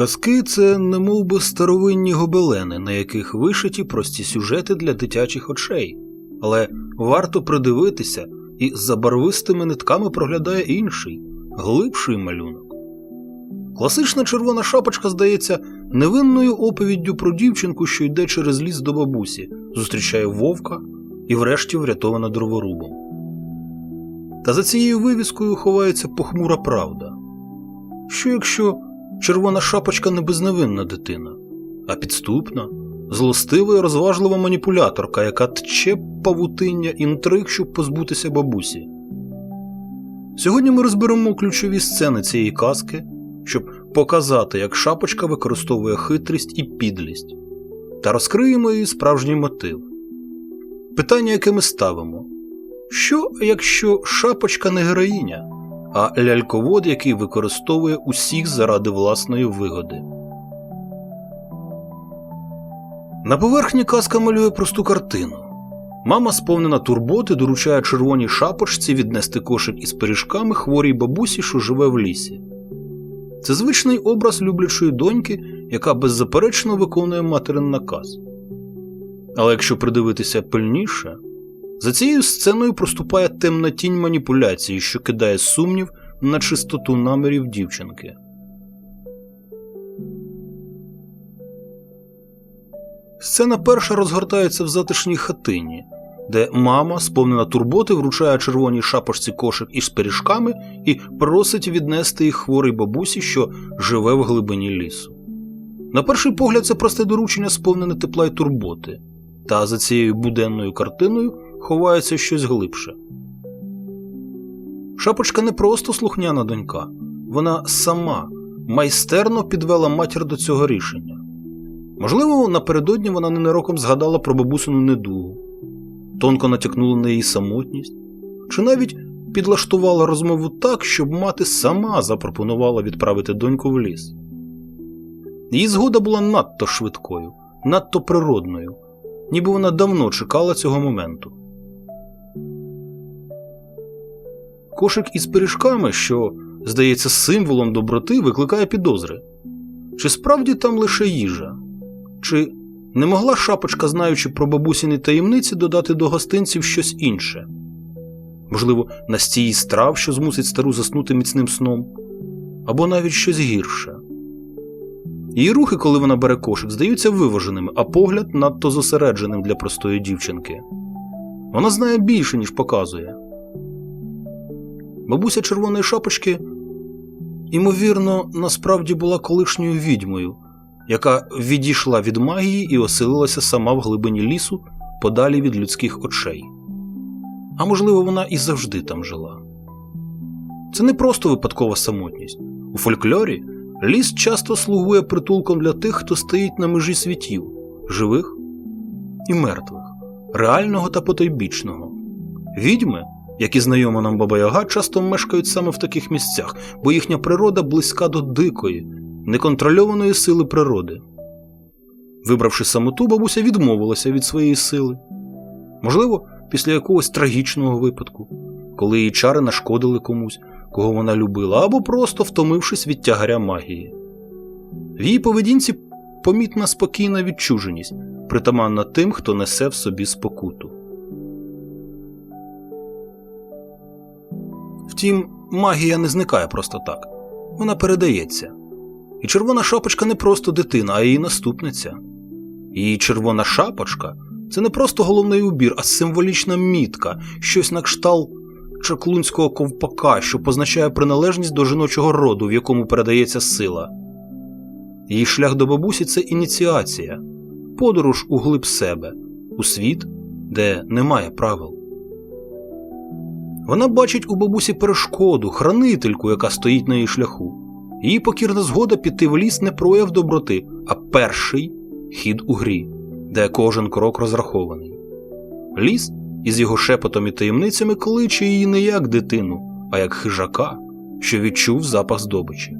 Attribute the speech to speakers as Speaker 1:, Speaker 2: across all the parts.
Speaker 1: Казки це немов би старовинні гобелени, на яких вишиті прості сюжети для дитячих очей, але варто придивитися, і за барвистими нитками проглядає інший, глибший малюнок. Класична червона шапочка здається невинною оповіддю про дівчинку, що йде через ліс до бабусі, зустрічає вовка і врешті врятована дроворубом. Та за цією вивіскою ховається похмура правда. Що якщо червона шапочка не безневинна дитина, а підступна, злостива і розважлива маніпуляторка, яка тче павутиння інтриг, щоб позбутися бабусі? Сьогодні ми розберемо ключові сцени цієї казки, щоб показати, як шапочка використовує хитрість і підлість, та розкриємо її справжній мотив. Питання, яке ми ставимо: що, якщо шапочка не героїня, а ляльковод, який використовує усіх заради власної вигоди? На поверхні казка малює просту картину. Мама, сповнена турботи, доручає червоній шапочці віднести кошик із пиріжками хворій бабусі, що живе в лісі. Це звичний образ люблячої доньки, яка беззаперечно виконує материн наказ. Але якщо придивитися пильніше, за цією сценою проступає темна тінь маніпуляції, що кидає сумнів на чистоту намірів дівчинки. Сцена перша розгортається в затишній хатині, де мама, сповнена турботи, вручає червоній шапочці кошик із пиріжками і просить віднести їх хворій бабусі, що живе в глибині лісу. На перший погляд, це просте доручення, сповнене тепла й турботи, та за цією буденною картиною ховається щось глибше. Шапочка не просто слухняна донька, вона сама майстерно підвела матір до цього рішення. Можливо, напередодні вона ненароком згадала про бабусину недугу, тонко натякнула на її самотність, чи навіть підлаштувала розмову так, щоб мати сама запропонувала відправити доньку в ліс. Її згода була надто швидкою, надто природною, ніби вона давно чекала цього моменту. Кошик із пиріжками, що, здається, символом доброти, викликає підозри. Чи справді там лише їжа? Чи не могла шапочка, знаючи про бабусіні таємниці, додати до гостинців щось інше? Можливо, настій страв, що змусить стару заснути міцним сном, або навіть щось гірше. Її рухи, коли вона бере кошик, здаються виваженими, а погляд надто зосередженим для простої дівчинки. Вона знає більше, ніж показує. Бабуся червоної шапочки, ймовірно, насправді була колишньою відьмою, яка відійшла від магії і оселилася сама в глибині лісу, подалі від людських очей. А можливо, вона і завжди там жила. Це не просто випадкова самотність. У фольклорі ліс часто слугує притулком для тих, хто стоїть на межі світів живих і мертвих, реального та потойбічного. Відьми, які знайома нам Баба Яга, часто мешкають саме в таких місцях, бо їхня природа близька до дикої, неконтрольованої сили природи. Вибравши самоту, бабуся відмовилася від своєї сили. Можливо, після якогось трагічного випадку, коли її чари нашкодили комусь, кого вона любила, або просто втомившись від тягаря магії. В її поведінці помітна спокійна відчуженість, притаманна тим, хто несе в собі спокуту. Втім, магія не зникає просто так, вона передається. І червона шапочка не просто дитина, а її наступниця. Її червона шапочка це не просто головний убір, а символічна мітка, щось на кшталт чаклунського ковпака, що позначає приналежність до жіночого роду, в якому передається сила. Її шлях до бабусі це ініціація, подорож у глиб себе, у світ, де немає правил. Вона бачить у бабусі перешкоду, хранительку, яка стоїть на її шляху. Її покірна згода піти в ліс не прояв доброти, а перший хід у грі, де кожен крок розрахований. Ліс із його шепотом і таємницями кличе її не як дитину, а як хижака, що відчув запах здобичі.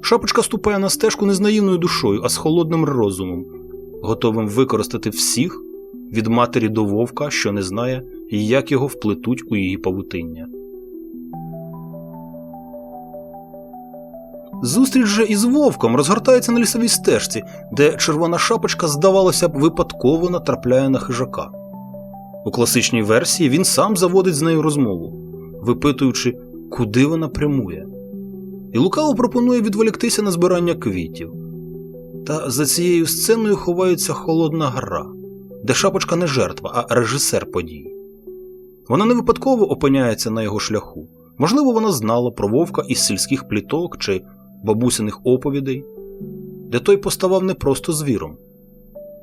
Speaker 1: Шапочка ступає на стежку не з наївною душою, а з холодним розумом, готовим використати всіх від матері до вовка, що не знає, як його вплетуть у її павутиння. Зустріч же із вовком розгортається на лісовій стежці, де червона шапочка, здавалося б, випадково натрапляє на хижака. У класичній версії він сам заводить з нею розмову, випитуючи, куди вона прямує. І лукаво пропонує відволіктися на збирання квітів. Та за цією сценою ховається холодна гра, де шапочка не жертва, а режисер подій. Вона не випадково опиняється на його шляху. Можливо, вона знала про вовка із сільських пліток чи бабусиних оповідей, де той поставав не просто звіром,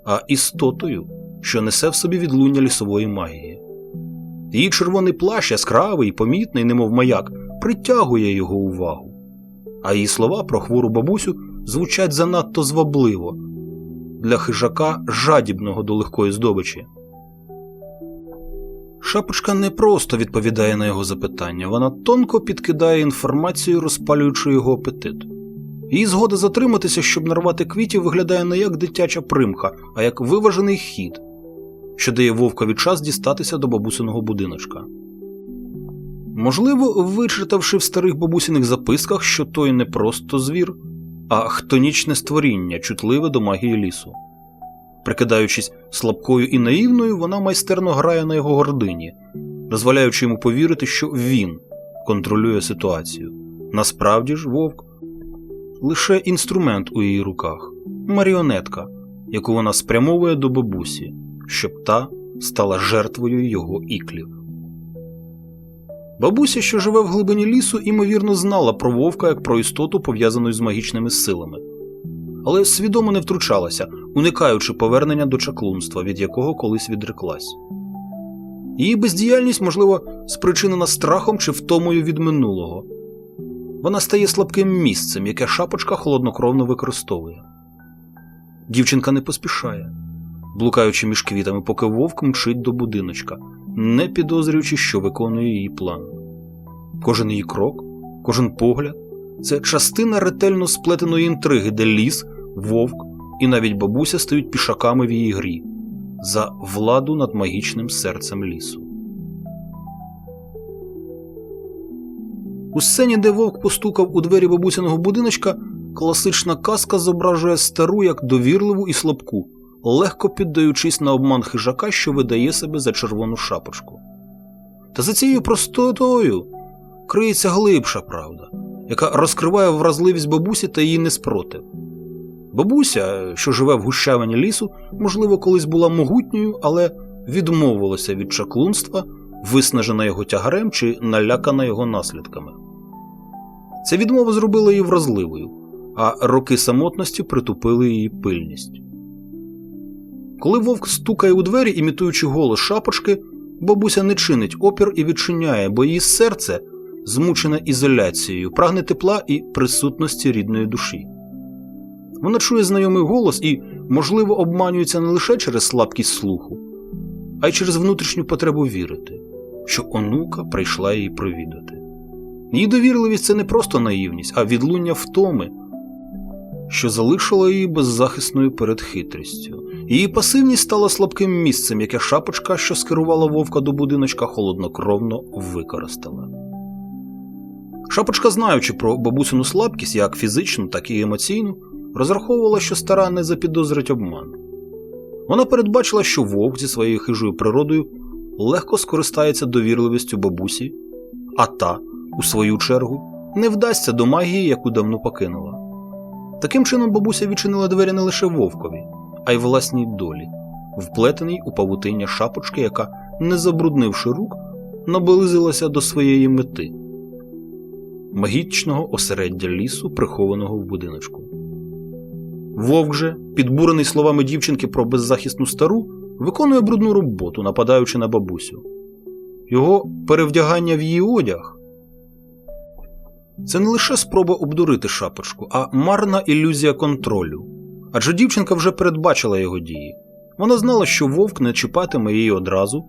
Speaker 1: а істотою, що несе в собі відлуння лісової магії. Її червоний плащ яскравий, помітний, немов маяк, притягує його увагу, а її слова про хвору бабусю звучать занадто звабливо для хижака, жадібного до легкої здобичі. Шапочка не просто відповідає на його запитання, вона тонко підкидає інформацію, розпалюючи його апетит. Її згода затриматися, щоб нарвати квітів, виглядає не як дитяча примха, а як виважений хід, що дає вовкові час дістатися до бабусиного будиночка. Можливо, вичитавши в старих бабусиних записках, що той не просто звір, а хтонічне створіння, чутливе до магії лісу. Прикидаючись слабкою і наївною, вона майстерно грає на його гордині, дозволяючи йому повірити, що він контролює ситуацію. Насправді ж, вовк лише інструмент у її руках, маріонетка, яку вона спрямовує до бабусі, щоб та стала жертвою його іклів. Бабуся, що живе в глибині лісу, імовірно знала про вовка як про істоту, пов'язану з магічними силами, але свідомо не втручалася, уникаючи повернення до чаклунства, від якого колись відреклась. Її бездіяльність, можливо, спричинена страхом чи втомою від минулого. Вона стає слабким місцем, яке шапочка холоднокровно використовує. Дівчинка не поспішає, блукаючи між квітами, поки вовк мчить до будиночка, не підозрюючи, що виконує її план. Кожен її крок, кожен погляд це частина ретельно сплетеної інтриги, де ліс, вовк і навіть бабуся стають пішаками в її грі за владу над магічним серцем лісу. У сцені, де вовк постукав у двері бабусиного будиночка, класична казка зображує стару як довірливу і слабку, легко піддаючись на обман хижака, що видає себе за червону шапочку. Та за цією простотою криється глибша правда, яка розкриває вразливість бабусі та її неспротив. Бабуся, що живе в гущавині лісу, можливо, колись була могутньою, але відмовилася від чаклунства, виснажена його тягарем чи налякана його наслідками. Ця відмова зробила її вразливою, а роки самотності притупили її пильність. Коли вовк стукає у двері, імітуючи голос шапочки, бабуся не чинить опір і відчиняє, бо її серце, змучене ізоляцією, прагне тепла і присутності рідної душі. Вона чує знайомий голос і, можливо, обманюється не лише через слабкість слуху, а й через внутрішню потребу вірити, що онука прийшла її провідати. Її довірливість це не просто наївність, а відлуння втоми, що залишило її беззахисною перед хитрістю. Її пасивність стала слабким місцем, яке шапочка, що скерувала вовка до будиночка, холоднокровно використала. Шапочка, знаючи про бабусину слабкість, як фізичну, так і емоційну, розраховувала, що стара не запідозрить обман. Вона передбачила, що вовк зі своєю хижою природою легко скористається довірливістю бабусі, а та, у свою чергу, не вдасться до магії, яку давно покинула. Таким чином, бабуся відчинила двері не лише вовкові, а й власній долі, вплетеній у павутиння шапочки, яка, не забруднивши рук, наблизилася до своєї мети магічного осереддя лісу, прихованого в будиночку. Вовк же, підбурений словами дівчинки про беззахисну стару, виконує брудну роботу, нападаючи на бабусю. Його перевдягання в її одяг це не лише спроба обдурити шапочку, а марна ілюзія контролю. Адже дівчинка вже передбачила його дії. Вона знала, що вовк не чіпатиме її одразу,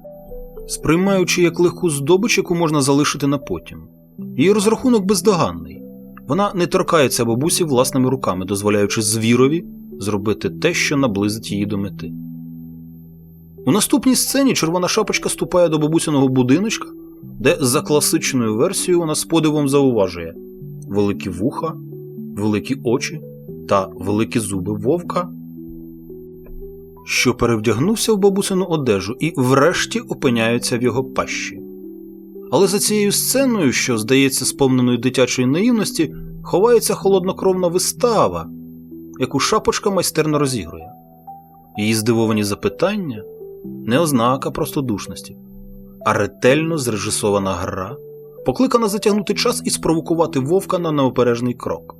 Speaker 1: сприймаючи як легку здобич, яку можна залишити на потім. Її розрахунок бездоганний. Вона не торкається бабусі власними руками, дозволяючи звірові зробити те, що наблизить її до мети. У наступній сцені червона шапочка ступає до бабусиного будиночка, де за класичною версією вона з подивом зауважує великі вуха, великі очі та великі зуби вовка, що перевдягнувся в бабусину одежу і врешті опиняється в його пащі. Але за цією сценою, що здається сповненою дитячої наївності, ховається холоднокровна вистава, яку шапочка майстерно розігрує. Її здивовані запитання не ознака простодушності, а ретельно зрежисована гра, покликана затягнути час і спровокувати вовка на неопережний крок.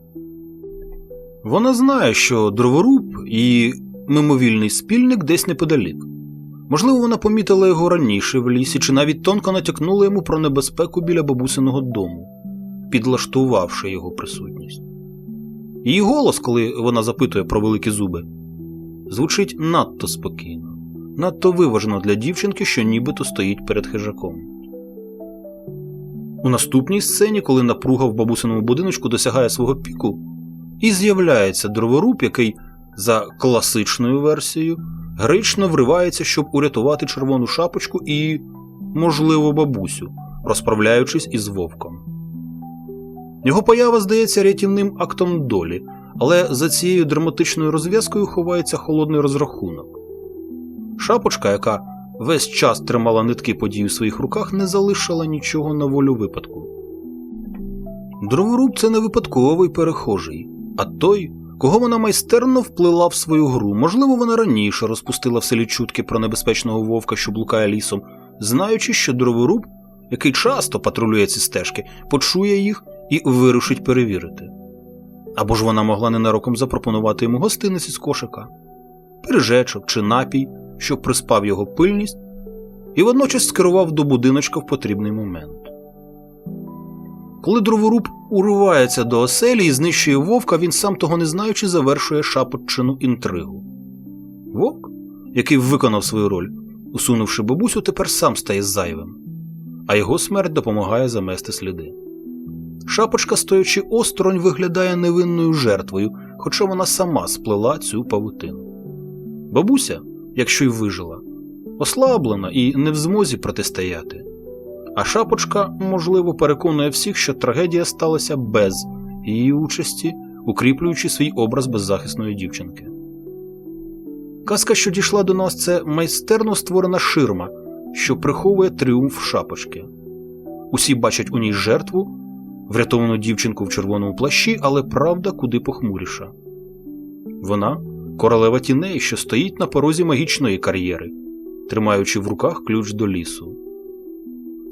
Speaker 1: Вона знає, що дроворуб і мимовільний спільник десь неподалік. Можливо, вона помітила його раніше в лісі, чи навіть тонко натякнула йому про небезпеку біля бабусиного дому, підлаштувавши його присутність. Її голос, коли вона запитує про великі зуби, звучить надто спокійно, надто виважено для дівчинки, що нібито стоїть перед хижаком. У наступній сцені, коли напруга в бабусиному будиночку досягає свого піку, і з'являється дроворуб, який, за класичною версією, гречно вривається, щоб урятувати червону шапочку і, можливо, бабусю, розправляючись із вовком. Його поява здається рятівним актом долі, але за цією драматичною розв'язкою ховається холодний розрахунок. Шапочка, яка весь час тримала нитки подій у своїх руках, не залишила нічого на волю випадку. Дроворуб це не випадковий перехожий, а той, кого вона майстерно вплила в свою гру. Можливо, вона раніше розпустила в селі чутки про небезпечного вовка, що блукає лісом, знаючи, що дроворуб, який часто патрулює ці стежки, почує їх і вирушить перевірити. Або ж вона могла ненароком запропонувати йому гостиниць із кошика, пиріжечок чи напій, що приспав його пильність, і водночас скерував до будиночка в потрібний момент. Коли дроворуб уривається до оселі і знищує вовка, він сам того не знаючи завершує шапотчину інтригу. Вовк, який виконав свою роль, усунувши бабусю, тепер сам стає зайвим, а його смерть допомагає замести сліди. Шапочка, стоячи осторонь, виглядає невинною жертвою, хоча вона сама сплела цю павутину. Бабуся, якщо й вижила, ослаблена і не в змозі протистояти. А шапочка, можливо, переконує всіх, що трагедія сталася без її участі, укріплюючи свій образ беззахисної дівчинки. Казка, що дійшла до нас, це майстерно створена ширма, що приховує тріумф шапочки. Усі бачать у ній жертву, врятовану дівчинку в червоному плащі, але правда куди похмуріша. Вона королева тіней, що стоїть на порозі магічної кар'єри, тримаючи в руках ключ до лісу.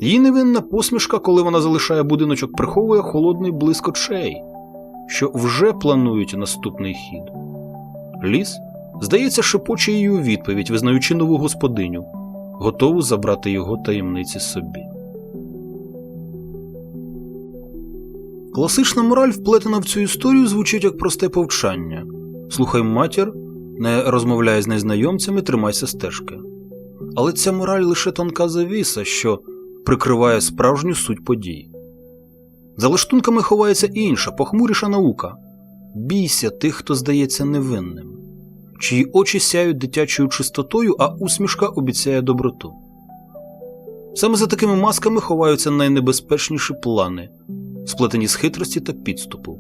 Speaker 1: Її невинна посмішка, коли вона залишає будиночок, приховує холодний блиск очей, що вже планують наступний хід. Ліс, здається, шепоче її у відповідь, визнаючи нову господиню, готову забрати його таємниці собі. Класична мораль, вплетена в цю історію, звучить як просте повчання слухай матір, не розмовляй з незнайомцями, тримайся стежки. Але ця мораль лише тонка завіса, що прикриває справжню суть подій. За лаштунками ховається інша, похмуріша наука бійся тих, хто здається невинним, чиї очі сяють дитячою чистотою, а усмішка обіцяє доброту. Саме за такими масками ховаються найнебезпечніші плани, сплетені з хитрості та підступу.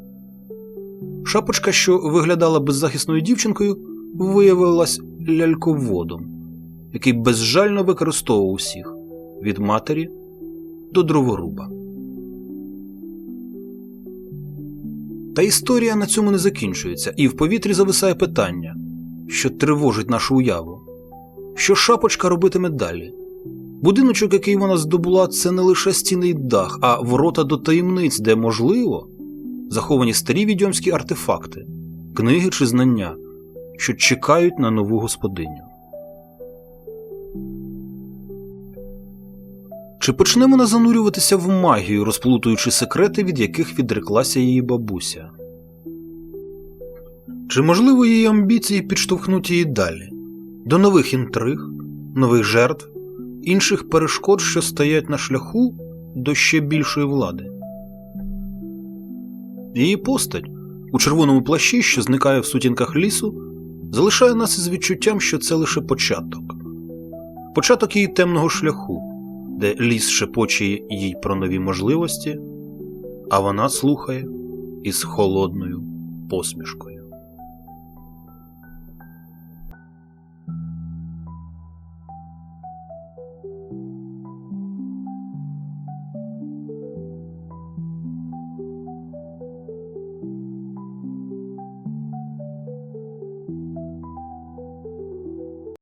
Speaker 1: Шапочка, що виглядала беззахисною дівчинкою, виявилась ляльководом, який безжально використовував усіх від матері до дроворуба. Та історія на цьому не закінчується, і в повітрі зависає питання, що тривожить нашу уяву. Що шапочка робитиме далі? Будиночок, який вона здобула, це не лише стіни й дах, а ворота до таємниць, де, можливо, заховані старі відьомські артефакти, книги чи знання, що чекають на нову господиню. Чи почне вона занурюватися в магію, розплутуючи секрети, від яких відреклася її бабуся? Чи можливо її амбіції підштовхнуть її далі, до нових інтриг, нових жертв, інших перешкод, що стоять на шляху до ще більшої влади? Її постать у червоному плащі, що зникає в сутінках лісу, залишає нас із відчуттям, що це лише початок, початок її темного шляху де ліс шепоче їй про нові можливості, а вона слухає із холодною посмішкою.